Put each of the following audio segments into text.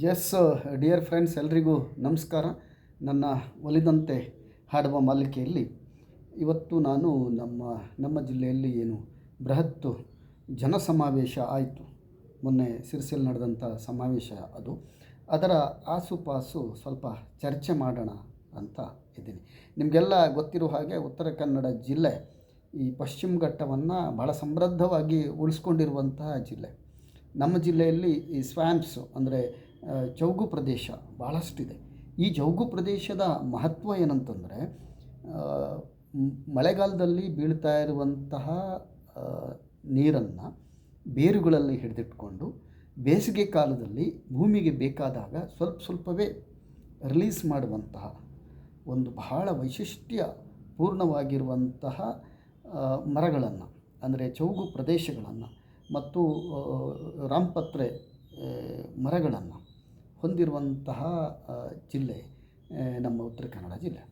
S dear friends ಎಲ್ರಿಗೂ ನಮಸ್ಕಾರ. ನನ್ನ ಒಲಿದಂತೆ ಹಾಡುವ ಮಾಲಿಕೆಯಲ್ಲಿ ಇವತ್ತು ನಾನು ನಮ್ಮ ನಮ್ಮ ಜಿಲ್ಲೆಯಲ್ಲಿ ಏನು ಬೃಹತ್ತು ಜನಸಮಾವೇಶ ಆಯಿತು. ಮೊನ್ನೆ ಸಿರ್ಸಿಯಲ್ಲಿ ನಡೆದಂಥ ಸಮಾವೇಶ ಅದು. ಅದರ ಆಸುಪಾಸು ಸ್ವಲ್ಪ ಚರ್ಚೆ ಮಾಡೋಣ ಅಂತ ಇದ್ದೀನಿ. ನಿಮಗೆಲ್ಲ ಗೊತ್ತಿರೋ ಹಾಗೆ ಉತ್ತರ ಕನ್ನಡ ಜಿಲ್ಲೆ ಈ ಪಶ್ಚಿಮ ಘಟ್ಟವನ್ನು ಭಾಳ ಸಮೃದ್ಧವಾಗಿ ಉಳಿಸ್ಕೊಂಡಿರುವಂತಹ ಜಿಲ್ಲೆ. ನಮ್ಮ ಜಿಲ್ಲೆಯಲ್ಲಿ ಈ ಸ್ವ್ಯಾಂಪ್ಸು ಅಂದರೆ ಚೌಗು ಪ್ರದೇಶ ಭಾಳಷ್ಟಿದೆ ಈ ಜೌಗು ಪ್ರದೇಶದ ಮಹತ್ವ ಏನಂತಂದರೆ ಮಳೆಗಾಲದಲ್ಲಿ ಬೀಳ್ತಾ ಇರುವಂತಹ ನೀರನ್ನು ಬೇರುಗಳಲ್ಲಿ ಹಿಡಿದಿಟ್ಕೊಂಡು ಬೇಸಿಗೆ ಕಾಲದಲ್ಲಿ ಭೂಮಿಗೆ ಬೇಕಾದಾಗ ಸ್ವಲ್ಪ ಸ್ವಲ್ಪವೇ ರಿಲೀಸ್ ಮಾಡುವಂತಹ ಒಂದು ಬಹಳ ವೈಶಿಷ್ಟ್ಯ ಪೂರ್ಣವಾಗಿರುವಂತಹ ಮರಗಳನ್ನು, ಅಂದರೆ ಚೌಗು ಪ್ರದೇಶಗಳನ್ನು ಮತ್ತು ರಾಮಪತ್ರೆ ಮರಗಳನ್ನು ಹೊಂದಿರುವಂತಹ ಜಿಲ್ಲೆ ನಮ್ಮ ಉತ್ತರ ಕನ್ನಡ ಜಿಲ್ಲೆ.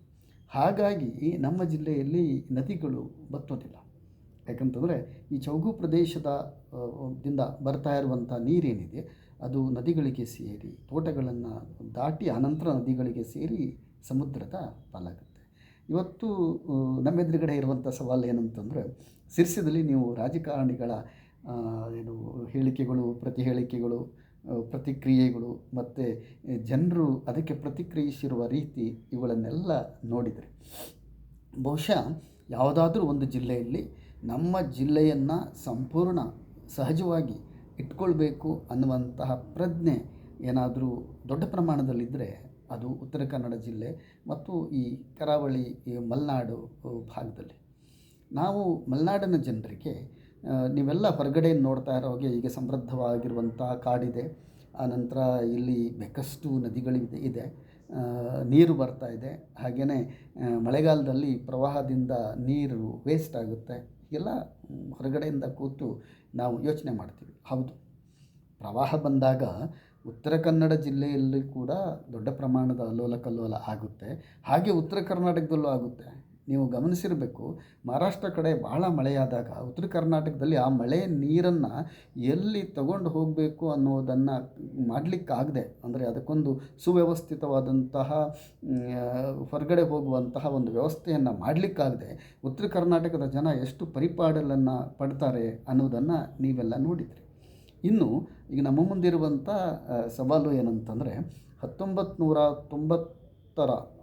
ಹಾಗಾಗಿ ನಮ್ಮ ಜಿಲ್ಲೆಯಲ್ಲಿ ನದಿಗಳು ಬತ್ತೋದಿಲ್ಲ. ಯಾಕಂತಂದರೆ ಈ ಚೌಗು ಪ್ರದೇಶದ ದಿಂದ ಬರ್ತಾ ಇರುವಂಥ ನೀರೇನಿದೆ, ಅದು ನದಿಗಳಿಗೆ ಸೇರಿ, ತೋಟಗಳನ್ನು ದಾಟಿ ಅನಂತರ ನದಿಗಳಿಗೆ ಸೇರಿ ಸಮುದ್ರದ ಪಾಲಾಗುತ್ತೆ. ಇವತ್ತು ನಮ್ಮ ಎದುರುಗಡೆ ಇರುವಂಥ ಸವಾಲು ಏನಂತಂದರೆ, ಸಿರ್ಸಿದಲ್ಲಿ ನೀವು ರಾಜಕಾರಣಿಗಳ ಏನು ಹೇಳಿಕೆಗಳು ಪ್ರತಿ ಹೇಳಿಕೆಗಳು ಪ್ರತಿಕ್ರಿಯೆಗಳು ಮತ್ತು ಜನರು ಅದಕ್ಕೆ ಪ್ರತಿಕ್ರಿಯಿಸಿರುವ ರೀತಿ ಇವುಗಳನ್ನೆಲ್ಲ ನೋಡಿದರೆ, ಬಹುಶಃ ಯಾವುದಾದ್ರೂ ಒಂದು ಜಿಲ್ಲೆಯಲ್ಲಿ ನಮ್ಮ ಜಿಲ್ಲೆಯನ್ನು ಸಂಪೂರ್ಣ ಸಹಜವಾಗಿ ಇಟ್ಕೊಳ್ಬೇಕು ಅನ್ನುವಂತಹ ಪ್ರಜ್ಞೆ ಏನಾದರೂ ದೊಡ್ಡ ಪ್ರಮಾಣದಲ್ಲಿದ್ದರೆ ಅದು ಉತ್ತರ ಕನ್ನಡ ಜಿಲ್ಲೆ ಮತ್ತು ಈ ಕರಾವಳಿ ಮಲೆನಾಡು ಭಾಗದಲ್ಲಿ. ನಾವು ಮಲೆನಾಡಿನ ಜನರಿಗೆ ನೀವೆಲ್ಲ ಹೊರಗಡೆ ನೋಡ್ತಾ ಇರೋ ಹಾಗೆ ಈಗ ಸಮೃದ್ಧವಾಗಿರುವಂಥ ಕಾಡಿದೆ. ಆನಂತರ ಇಲ್ಲಿ ಬೇಕಷ್ಟು ನದಿಗಳಿದೆ, ಇದೆ. ನೀರು ಬರ್ತಾ ಇದೆ. ಹಾಗೆಯೇ ಮಳೆಗಾಲದಲ್ಲಿ ಪ್ರವಾಹದಿಂದ ನೀರು ವೇಸ್ಟ್ ಆಗುತ್ತೆ. ಎಲ್ಲ ಹೊರಗಡೆಯಿಂದ ಕೂತು ನಾವು ಯೋಚನೆ ಮಾಡ್ತೀವಿ. ಹೌದು. ಪ್ರವಾಹ ಬಂದಾಗ ಉತ್ತರ ಕನ್ನಡ ಜಿಲ್ಲೆಯಲ್ಲಿ ಕೂಡ ದೊಡ್ಡ ಪ್ರಮಾಣದ ಅಲ್ಲೋಲ ಕಲ್ಲೋಲ ಆಗುತ್ತೆ. ಹಾಗೆ ಉತ್ತರ ಕರ್ನಾಟಕದಲ್ಲೂ ಆಗುತ್ತೆ. ನೀವು ಗಮನಿಸಿರಬೇಕು, ಮಹಾರಾಷ್ಟ್ರ ಕಡೆ ಭಾಳ ಮಳೆಯಾದಾಗ ಉತ್ತರ ಕರ್ನಾಟಕದಲ್ಲಿ ಆ ಮಳೆ ನೀರನ್ನು ಎಲ್ಲಿ ತಗೊಂಡು ಹೋಗಬೇಕು ಅನ್ನೋದನ್ನು ಮಾಡಲಿಕ್ಕಾಗದೆ, ಅಂದರೆ ಅದಕ್ಕೊಂದು ಸುವ್ಯವಸ್ಥಿತವಾದಂತಹ ಹೊರಗಡೆ ಹೋಗುವಂತಹ ಒಂದು ವ್ಯವಸ್ಥೆಯನ್ನು ಮಾಡಲಿಕ್ಕಾಗದೆ, ಉತ್ತರ ಕರ್ನಾಟಕದ ಜನ ಎಷ್ಟು ಪರಿಪಾಡಲನ್ನು ಪಡ್ತಾರೆ ಅನ್ನೋದನ್ನು ನೀವೆಲ್ಲ ನೋಡಿದ್ರಿ. ಇನ್ನು ಈಗ ನಮ್ಮ ಮುಂದಿರುವಂಥ ಸವಾಲು ಏನಂತಂದರೆ ಹತ್ತೊಂಬತ್ತು ನೂರ ತೊಂಬತ್ತರ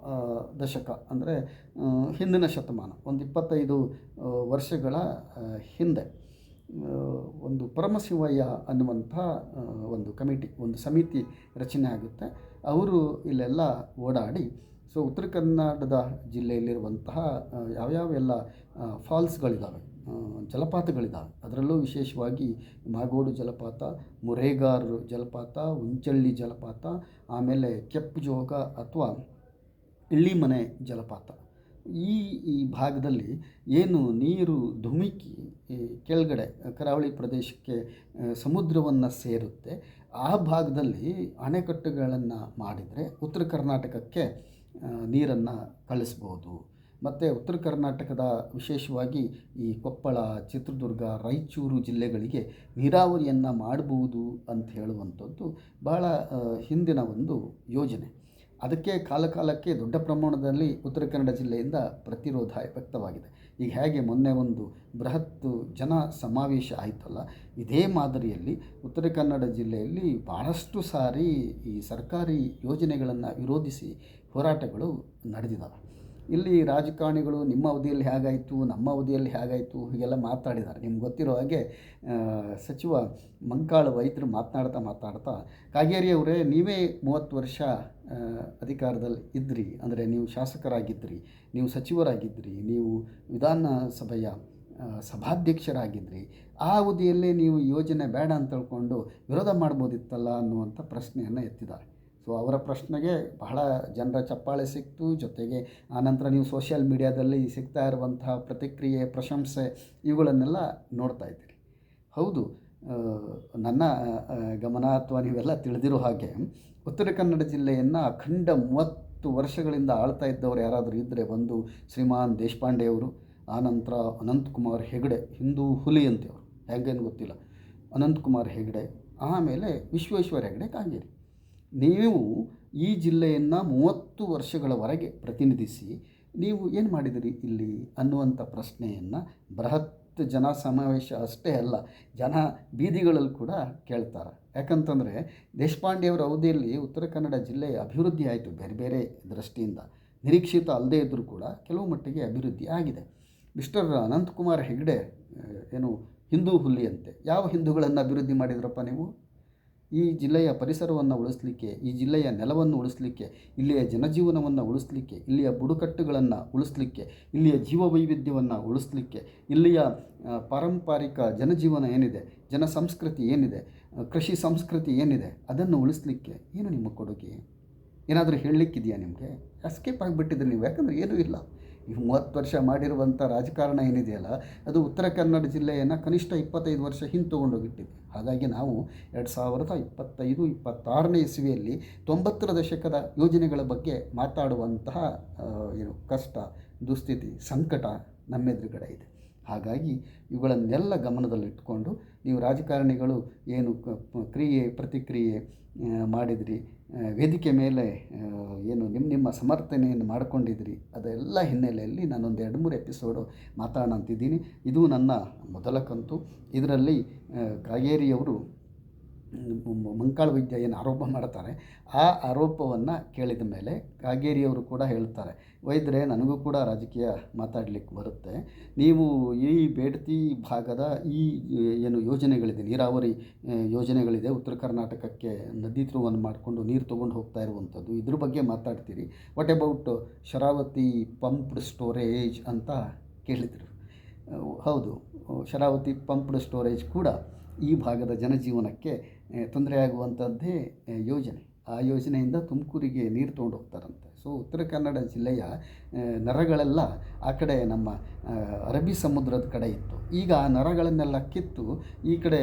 ಆ, ದಶಕ ಅಂದರೆ ಹಿಂದಿನ ಶತಮಾನ ಒಂದು ಇಪ್ಪತ್ತೈದು ವರ್ಷಗಳ ಹಿಂದೆ. ಒಂದು ಪರಮಶಿವಯ್ಯ ಅನ್ನುವಂಥ ಒಂದು ಕಮಿಟಿ ಒಂದು ಸಮಿತಿ ರಚನೆ ಆಗುತ್ತೆ. ಅವರು ಇಲ್ಲೆಲ್ಲ ಓಡಾಡಿ ಸೊ ಉತ್ತರ ಕನ್ನಡದ ಜಿಲ್ಲೆಯಲ್ಲಿರುವಂತಹ ಯಾವ್ಯಾವ ಯಾವ್ಯಾವೆಲ್ಲ ಫಾಲ್ಸ್ಗಳಿದ್ದಾವೆ ಜಲಪಾತಗಳಿದ್ದಾವೆ ಅದರಲ್ಲೂ ವಿಶೇಷವಾಗಿ ಮಾಗೋಡು ಜಲಪಾತ ಮುರೇಗಾರ್ ಜಲಪಾತ ಉಂಚಳ್ಳಿ ಜಲಪಾತ ಆಮೇಲೆ ಕೆಪ್ಪು ಜೋಗ ಅಥವಾ ಇಳ್ಳಿಮನೆ ಜಲಪಾತ. ಈ ಈ ಭಾಗದಲ್ಲಿ ಏನು ನೀರು ಧುಮುಕಿ ಕೆಳಗಡೆ ಕರಾವಳಿ ಪ್ರದೇಶಕ್ಕೆ ಸಮುದ್ರವನ್ನು ಸೇರುತ್ತೆ, ಆ ಭಾಗದಲ್ಲಿ ಅಣೆಕಟ್ಟುಗಳನ್ನು ಮಾಡಿದರೆ ಉತ್ತರ ಕರ್ನಾಟಕಕ್ಕೆ ನೀರನ್ನು ಕಳಿಸ್ಬೋದು. ಮತ್ತು ಉತ್ತರ ಕರ್ನಾಟಕದ ವಿಶೇಷವಾಗಿ ಈ ಕೊಪ್ಪಳ, ಚಿತ್ರದುರ್ಗ, ರಾಯಚೂರು ಜಿಲ್ಲೆಗಳಿಗೆ ನೀರಾವರಿಯನ್ನು ಮಾಡಬಹುದು ಅಂತ ಹೇಳುವಂಥದ್ದು ಭಾಳ ಹಿಂದಿನ ಒಂದು ಯೋಜನೆ. ಅದಕ್ಕೆ ಕಾಲಕಾಲಕ್ಕೆ ದೊಡ್ಡ ಪ್ರಮಾಣದಲ್ಲಿ ಉತ್ತರ ಕನ್ನಡ ಜಿಲ್ಲೆಯಿಂದ ಪ್ರತಿರೋಧ ವ್ಯಕ್ತವಾಗಿದೆ. ಈಗ ಹೇಗೆ ಮೊನ್ನೆ ಒಂದು ಬೃಹತ್ ಜನ ಸಮಾವೇಶ ಆಯಿತಲ್ಲ, ಇದೇ ಮಾದರಿಯಲ್ಲಿ ಉತ್ತರ ಕನ್ನಡ ಜಿಲ್ಲೆಯಲ್ಲಿ ಭಾಳಷ್ಟು ಸಾರಿ ಈ ಸರ್ಕಾರಿ ಯೋಜನೆಗಳನ್ನು ವಿರೋಧಿಸಿ ಹೋರಾಟಗಳು ನಡೆದಿದ್ದಾವೆ ಇಲ್ಲಿ ರಾಜಕಾರಣಿಗಳು ನಿಮ್ಮ ಅವಧಿಯಲ್ಲಿ ಹೇಗಾಯಿತು, ನಮ್ಮ ಅವಧಿಯಲ್ಲಿ ಹೇಗಾಯಿತು ಹೀಗೆಲ್ಲ ಮಾತಾಡಿದ್ದಾರೆ. ನಿಮ್ಗೆ ಗೊತ್ತಿರೋ ಹಾಗೆ ಸಚಿವ ಮಂಕಾಳ ವೈದ್ಯರು ಮಾತನಾಡ್ತಾ ಮಾತಾಡ್ತಾ ಕಾಗೇರಿ ಅವರೇ, ನೀವೇ ಮೂವತ್ತು ವರ್ಷ ಅಧಿಕಾರದಲ್ಲಿ ಇದ್ದಿರಿ ಅಂದರೆ ನೀವು ಶಾಸಕರಾಗಿದ್ದಿರಿ ನೀವು ಸಚಿವರಾಗಿದ್ದಿರಿ ನೀವು ವಿಧಾನಸಭೆಯ ಸಭಾಧ್ಯಕ್ಷರಾಗಿದ್ದಿರಿ ಆ ಅವಧಿಯಲ್ಲೇ ನೀವು ಯೋಜನೆ ಬೇಡ ಅಂತ ತಿಳ್ಕೊಂಡು ವಿರೋಧ ಮಾಡ್ಬೋದಿತ್ತಲ್ಲ ಅನ್ನುವಂಥ ಪ್ರಶ್ನೆಯನ್ನು ಎತ್ತಿದ್ದಾರೆ. ಸೊ ಅವರ ಪ್ರಶ್ನೆಗೆ ಬಹಳ ಜನರ ಚಪ್ಪಾಳೆ ಸಿಕ್ತು. ಜೊತೆಗೆ ಆನಂತರ ನೀವು ಸೋಷಿಯಲ್ ಮೀಡಿಯಾದಲ್ಲಿ ಸಿಗ್ತಾ ಇರುವಂತಹ ಪ್ರತಿಕ್ರಿಯೆ, ಪ್ರಶಂಸೆ ಇವುಗಳನ್ನೆಲ್ಲ ನೋಡ್ತಾ ಇದ್ದೀರಿ. ಹೌದು ನನ್ನ ಗಮನ ಅಥವಾ ನೀವೆಲ್ಲ ತಿಳಿದಿರೋ ಹಾಗೆ ಉತ್ತರ ಕನ್ನಡ ಜಿಲ್ಲೆಯನ್ನು ಅಖಂಡ ಮೂವತ್ತು ವರ್ಷಗಳಿಂದ ಆಳ್ತಾ ಇದ್ದವರು ಯಾರಾದರೂ ಇದ್ದರೆ ಒಂದು ಶ್ರೀಮಾನ್ ದೇಶಪಾಂಡೆ ಅವರು ಆನಂತರ ಅನಂತಕುಮಾರ್ ಹೆಗಡೆ, ಹಿಂದೂ ಹುಲಿ ಅಂತೇವರು ಹೇಗೇನು ಗೊತ್ತಿಲ್ಲ. ಅನಂತಕುಮಾರ್ ಹೆಗಡೆ, ಆಮೇಲೆ ವಿಶ್ವೇಶ್ವರ ಹೆಗಡೆ, ಕಾಂಗೇರಿ. ನೀವು ಈ ಜಿಲ್ಲೆಯನ್ನು ಮೂವತ್ತು ವರ್ಷಗಳವರೆಗೆ ಪ್ರತಿನಿಧಿಸಿ ನೀವು ಏನು ಮಾಡಿದಿರಿ ಇಲ್ಲಿ ಅನ್ನುವಂಥ ಪ್ರಶ್ನೆಯನ್ನು ಬೃಹತ್ ಜನ ಸಮಾವೇಶ ಅಷ್ಟೇ ಅಲ್ಲ, ಜನ ಬೀದಿಗಳಲ್ಲಿ ಕೂಡ ಕೇಳ್ತಾರೆ. ಯಾಕಂತಂದರೆ ದೇಶಪಾಂಡೆಯವರ ಅವಧಿಯಲ್ಲಿ ಉತ್ತರ ಕನ್ನಡ ಜಿಲ್ಲೆಯ ಅಭಿವೃದ್ಧಿ ಆಯಿತು ಬೇರೆ ಬೇರೆ ದೃಷ್ಟಿಯಿಂದ. ನಿರೀಕ್ಷಿತ ಅಲ್ಲದೇ ಇದ್ದರೂ ಕೂಡ ಕೆಲವು ಮಟ್ಟಿಗೆ ಅಭಿವೃದ್ಧಿ ಆಗಿದೆ. ಮಿಸ್ಟರ್ ಅನಂತಕುಮಾರ್ ಹೆಗ್ಡೆ, ಏನು ಹಿಂದೂ ಹುಲಿಯಂತೆ, ಯಾವ ಹಿಂದೂಗಳನ್ನು ಅಭಿವೃದ್ಧಿ ಮಾಡಿದ್ರಪ್ಪ ನೀವು? ಈ ಜಿಲ್ಲೆಯ ಪರಿಸರವನ್ನು ಉಳಿಸಲಿಕ್ಕೆ, ಈ ಜಿಲ್ಲೆಯ ನೆಲವನ್ನು ಉಳಿಸಲಿಕ್ಕೆ, ಇಲ್ಲಿಯ ಜನಜೀವನವನ್ನು ಉಳಿಸಲಿಕ್ಕೆ, ಇಲ್ಲಿಯ ಬುಡಕಟ್ಟುಗಳನ್ನು ಉಳಿಸಲಿಕ್ಕೆ, ಇಲ್ಲಿಯ ಜೀವವೈವಿಧ್ಯವನ್ನು ಉಳಿಸಲಿಕ್ಕೆ, ಇಲ್ಲಿಯ ಪಾರಂಪರಿಕ ಜನಜೀವನ ಏನಿದೆ ಜನ ಸಂಸ್ಕೃತಿ ಏನಿದೆ ಕೃಷಿ ಸಂಸ್ಕೃತಿ ಏನಿದೆ, ಅದನ್ನು ಉಳಿಸಲಿಕ್ಕೆ ಏನು ನಿಮ್ಮ ಕೊಡುಗೆ? ಏನಾದರೂ ಹೇಳಲಿಕ್ಕಿದೆಯಾ ನಿಮಗೆ? ಎಸ್ಕೇಪ್ ಆಗಿಬಿಟ್ಟಿದ್ರೆ ನೀವು, ಯಾಕಂದರೆ ಏನೂ ಇಲ್ಲ. ಈ ಮೂವತ್ತು ವರ್ಷ ಮಾಡಿರುವಂಥ ರಾಜಕಾರಣ ಏನಿದೆಯಲ್ಲ, ಅದು ಉತ್ತರ ಕನ್ನಡ ಜಿಲ್ಲೆಯನ್ನು ಕನಿಷ್ಠ ಇಪ್ಪತ್ತೈದು ವರ್ಷ ಹಿಂದೆ ಹಾಗಾಗಿ ನಾವು ಎರಡು ಸಾವಿರದ ಇಪ್ಪತ್ತೈದು, ಇಪ್ಪತ್ತಾರನೇ ಇಸುವಿಯಲ್ಲಿ ತೊಂಬತ್ತರ ದಶಕದ ಯೋಜನೆಗಳ ಬಗ್ಗೆ ಮಾತಾಡುವಂತಹ ಏನು ಕಷ್ಟ, ದುಸ್ಥಿತಿ, ಸಂಕಟ ನಮ್ಮೆದುರುಗಡೆ ಇದೆ. ಹಾಗಾಗಿ ಇವುಗಳನ್ನೆಲ್ಲ ಗಮನದಲ್ಲಿಟ್ಟುಕೊಂಡು ನೀವು ರಾಜಕಾರಣಿಗಳು ಏನು ಕ್ರಿಯೆ, ಪ್ರತಿಕ್ರಿಯೆ ಮಾಡಿದಿರಿ ವೇದಿಕೆ ಮೇಲೆ ಏನು ನಿಮ್ಮ ನಿಮ್ಮ ಸಮರ್ಥನೆಯನ್ನು ಮಾಡ್ಕೊಂಡಿದ್ರಿ ಅದೆಲ್ಲ ಹಿನ್ನೆಲೆಯಲ್ಲಿ ನಾನೊಂದು ಎರಡು ಮೂರು ಎಪಿಸೋಡು ಮಾತಾಡೋಣ ಅಂತಿದ್ದೀನಿ ಇದು ನನ್ನ ಮೊದಲ ಕಂತು. ಇದರಲ್ಲಿ ಕಾಗೇರಿಯವರು ಮಂಕಾಳ ವೈದ್ಯ ಏನು ಆರೋಪ ಮಾಡ್ತಾರೆ, ಆ ಆರೋಪವನ್ನು ಕೇಳಿದ ಮೇಲೆ ಕಾಗೇರಿಯವರು ಕೂಡ ಹೇಳ್ತಾರೆ, ವೈದ್ಯರೇ, ನನಗೂ ಕೂಡ ರಾಜಕೀಯ ಮಾತಾಡಲಿಕ್ಕೆ ಬರುತ್ತೆ. ನೀವು ಈ ಬೇಡ್ತಿ ಭಾಗದ ಈ, ಏನು ಯೋಜನೆಗಳಿದೆ, ನೀರಾವರಿ ಯೋಜನೆಗಳಿದೆ, ಉತ್ತರ ಕರ್ನಾಟಕಕ್ಕೆ ನದಿ ಧ್ರುವವನ್ನು ಮಾಡಿಕೊಂಡು ನೀರು ತೊಗೊಂಡು ಹೋಗ್ತಾ ಇರುವಂಥದ್ದು, ಇದ್ರ ಬಗ್ಗೆ ಮಾತಾಡ್ತೀರಿ. What about Sharavathi pumped storage? ಅಂತ ಕೇಳಿದರು. ಹೌದು, ಶರಾವತಿ ಪಂಪ್ಡ್ ಸ್ಟೋರೇಜ್ ಕೂಡ ಈ ಭಾಗದ ಜನಜೀವನಕ್ಕೆ ತೊಂದರೆಯಾಗುವಂಥದ್ದೇ ಯೋಜನೆ. ಆ ಯೋಜನೆಯಿಂದ ತುಮಕೂರಿಗೆ ನೀರು ತೊಗೊಂಡು ಹೋಗ್ತಾರಂತೆ ಸೊ ಉತ್ತರ ಕನ್ನಡ ಜಿಲ್ಲೆಯ ನರಗಳೆಲ್ಲ ಆ ಕಡೆ ನಮ್ಮ ಅರಬ್ಬಿ ಸಮುದ್ರದ ಕಡೆ ಇತ್ತು. ಈಗ ನರಗಳನ್ನೆಲ್ಲ ಕಿತ್ತು ಈ ಕಡೆ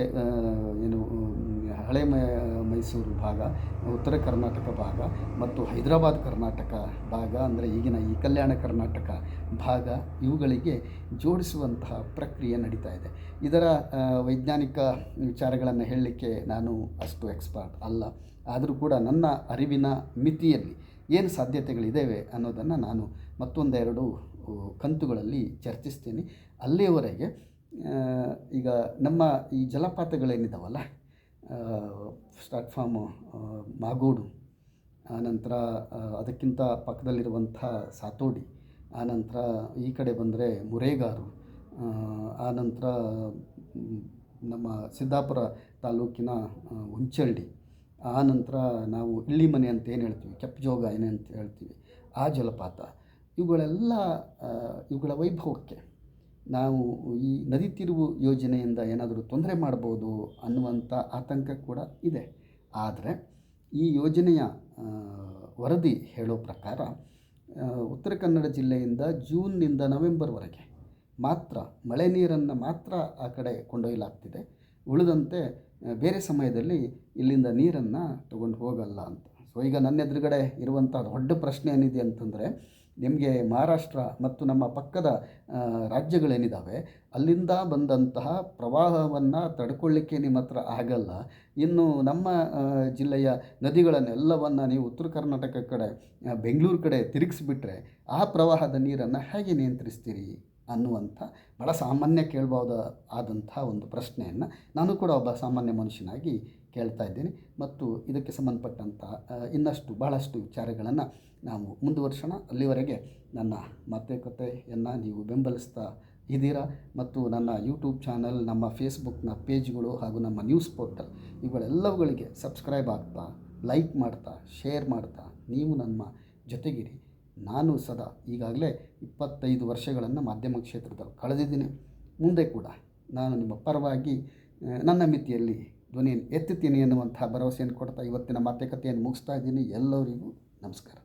ಏನು ಹಳೆ ಮೈಸೂರು ಭಾಗ, ಉತ್ತರ ಕರ್ನಾಟಕ ಭಾಗ ಮತ್ತು ಹೈದರಾಬಾದ್ ಕರ್ನಾಟಕ ಭಾಗ ಅಂದರೆ ಈಗಿನ ಈ ಕಲ್ಯಾಣ ಕರ್ನಾಟಕ ಭಾಗ ಇವುಗಳಿಗೆ ಜೋಡಿಸುವಂತಹ ಪ್ರಕ್ರಿಯೆ ನಡೀತಾ ಇದೆ. ಇದರ ವೈಜ್ಞಾನಿಕ ವಿಚಾರಗಳನ್ನು ಹೇಳಲಿಕ್ಕೆ ನಾನು ಅಷ್ಟು ಎಕ್ಸ್ಪರ್ಟ್ ಅಲ್ಲ. ಆದರೂ ಕೂಡ ನನ್ನ ಅರಿವಿನ ಮಿತಿಯಲ್ಲಿ ಏನು ಸಾಧ್ಯತೆಗಳಿದ್ದಾವೆ ಅನ್ನೋದನ್ನು ನಾನು ಮತ್ತೊಂದೆರಡು ಕಂತುಗಳಲ್ಲಿ ಚರ್ಚಿಸ್ತೀನಿ. ಅಲ್ಲಿಯವರೆಗೆ ಈಗ ನಮ್ಮ ಈ ಜಲಪಾತಗಳೇನಿದಾವಲ್ಲ ಸ್ಟಾರ್ಟ್ ಫಾರ್ಮ್ ಮಾಗೋಡು. ಆನಂತರ ಅದಕ್ಕಿಂತ ಪಕ್ಕದಲ್ಲಿರುವಂಥ ಸಾತೋಡಿ. ಆನಂತರ ಈ ಕಡೆ ಬಂದರೆ ಮುರೇಗಾರು. ಆನಂತರ ನಮ್ಮ ಸಿದ್ದಾಪುರ ತಾಲೂಕಿನ ಹುಂಚಳ್ಳಿ. ಆನಂತರ ನಾವು ಇಳ್ಳಿಮನೆ ಅಂತ ಏನು ಹೇಳ್ತೀವಿ? ಕೆಪ್ಪಜೋಗ ಅಂತ ಹೇಳ್ತೀವಿ. ಆ ಜಲಪಾತ. ಇವುಗಳೆಲ್ಲ ಇವುಗಳ ವೈಭವಕ್ಕೆ. ನಾವು ಈ ನದಿ ತಿರುವು ಯೋಜನೆಯಿಂದ ಏನಾದರೂ ತೊಂದರೆ ಮಾಡ್ಬೋದು ಅನ್ನುವಂಥ ಆತಂಕ ಕೂಡ ಇದೆ. ಆದರೆ ಈ ಯೋಜನೆಯ ವರದಿ ಹೇಳೋ ಪ್ರಕಾರ ಉತ್ತರ ಕನ್ನಡ ಜಿಲ್ಲೆಯಿಂದ ಜೂನ್ನಿಂದ ನವೆಂಬರ್ವರೆಗೆ ಮಾತ್ರ ಮಳೆ ನೀರನ್ನು ಮಾತ್ರ ಆ ಕಡೆ ಕೊಂಡೊಯ್ಯಲಾಗ್ತಿದೆ. ಉಳಿದಂತೆ ಬೇರೆ ಸಮಯದಲ್ಲಿ ಇಲ್ಲಿಂದ ನೀರನ್ನು ತಗೊಂಡು ಹೋಗಲ್ಲ ಅಂತ. ಸೊ, ಈಗ ನನ್ನ ಎದುರುಗಡೆ ಇರುವಂಥ ದೊಡ್ಡ ಪ್ರಶ್ನೆ ಏನಿದೆ ಅಂತಂದರೆ ನಿಮಗೆ ಮಹಾರಾಷ್ಟ್ರ ಮತ್ತು ನಮ್ಮ ಪಕ್ಕದ ರಾಜ್ಯಗಳೇನಿದ್ದಾವೆ ಅಲ್ಲಿಂದ ಬಂದಂತಹ ಪ್ರವಾಹವನ್ನು ತಡ್ಕೊಳ್ಳಿಕ್ಕೆ ನಿಮ್ಮ ಹತ್ರ ಆಗಲ್ಲ. ಇನ್ನು ನಮ್ಮ ಜಿಲ್ಲೆಯ ನದಿಗಳನ್ನೆಲ್ಲವನ್ನು ನೀವು ಉತ್ತರ ಕರ್ನಾಟಕ ಕಡೆ ಬೆಂಗಳೂರು ಕಡೆ ತಿರುಗಿಸ್ಬಿಟ್ರೆ ಆ ಪ್ರವಾಹದ ನೀರನ್ನು ಹೇಗೆ ನಿಯಂತ್ರಿಸ್ತೀರಿ ಅನ್ನುವಂಥ ಬಹಳ ಸಾಮಾನ್ಯ ಕೇಳಬಹುದ ಆದಂಥ ಒಂದು ಪ್ರಶ್ನೆಯನ್ನು ನಾನು ಕೂಡ ಒಬ್ಬ ಸಾಮಾನ್ಯ ಮನುಷ್ಯನಾಗಿ ಕೇಳ್ತಾ ಇದ್ದೀನಿ. ಮತ್ತು ಇದಕ್ಕೆ ಸಂಬಂಧಪಟ್ಟಂಥ ಇನ್ನಷ್ಟು ಬಹಳಷ್ಟು ವಿಚಾರಗಳನ್ನು ನಾವು ಮುಂದುವರ್ಸೋಣ. ಅಲ್ಲಿವರೆಗೆ ನನ್ನ ಮಾತುಕತೆಯನ್ನು ನೀವು ಬೆಂಬಲಿಸ್ತಾ ಇದ್ದೀರಾ? ಮತ್ತು ನನ್ನ ಯೂಟ್ಯೂಬ್ ಚಾನಲ್ ನಮ್ಮ ಫೇಸ್ಬುಕ್ನ ಪೇಜ್ಗಳು ಹಾಗೂ ನಮ್ಮ ನ್ಯೂಸ್ ಪೋರ್ಟಲ್ ಇವುಗಳೆಲ್ಲವುಗಳಿಗೆ ಸಬ್ಸ್ಕ್ರೈಬ್ ಆಗ್ತಾ ಲೈಕ್ ಮಾಡ್ತಾ ಶೇರ್ ಮಾಡ್ತಾ ನೀವು ನಮ್ಮ ಜೊತೆಗಿರಿ. ನಾನು ಸದಾ ಈಗಾಗಲೇ ಇಪ್ಪತ್ತೈದು ವರ್ಷಗಳನ್ನು ಮಾಧ್ಯಮ ಕ್ಷೇತ್ರದಲ್ಲಿ ಕಳೆದಿದ್ದೀನಿ. ಮುಂದೆ ಕೂಡ ನಾನು ನಿಮ್ಮ ಪರವಾಗಿ ನನ್ನ ಮಿತಿಯಲ್ಲಿ ಧ್ವನಿಯನ್ನು ಎತ್ತುತ್ತೀನಿ ಎನ್ನುವಂಥ ಭರವಸೆಯನ್ನು ಕೊಡ್ತಾ ಇವತ್ತಿನ ಮಾತುಕತೆಯನ್ನು ಮುಗಿಸ್ತಾ ಇದ್ದೀನಿ. ಎಲ್ಲರಿಗೂ ನಮಸ್ಕಾರ.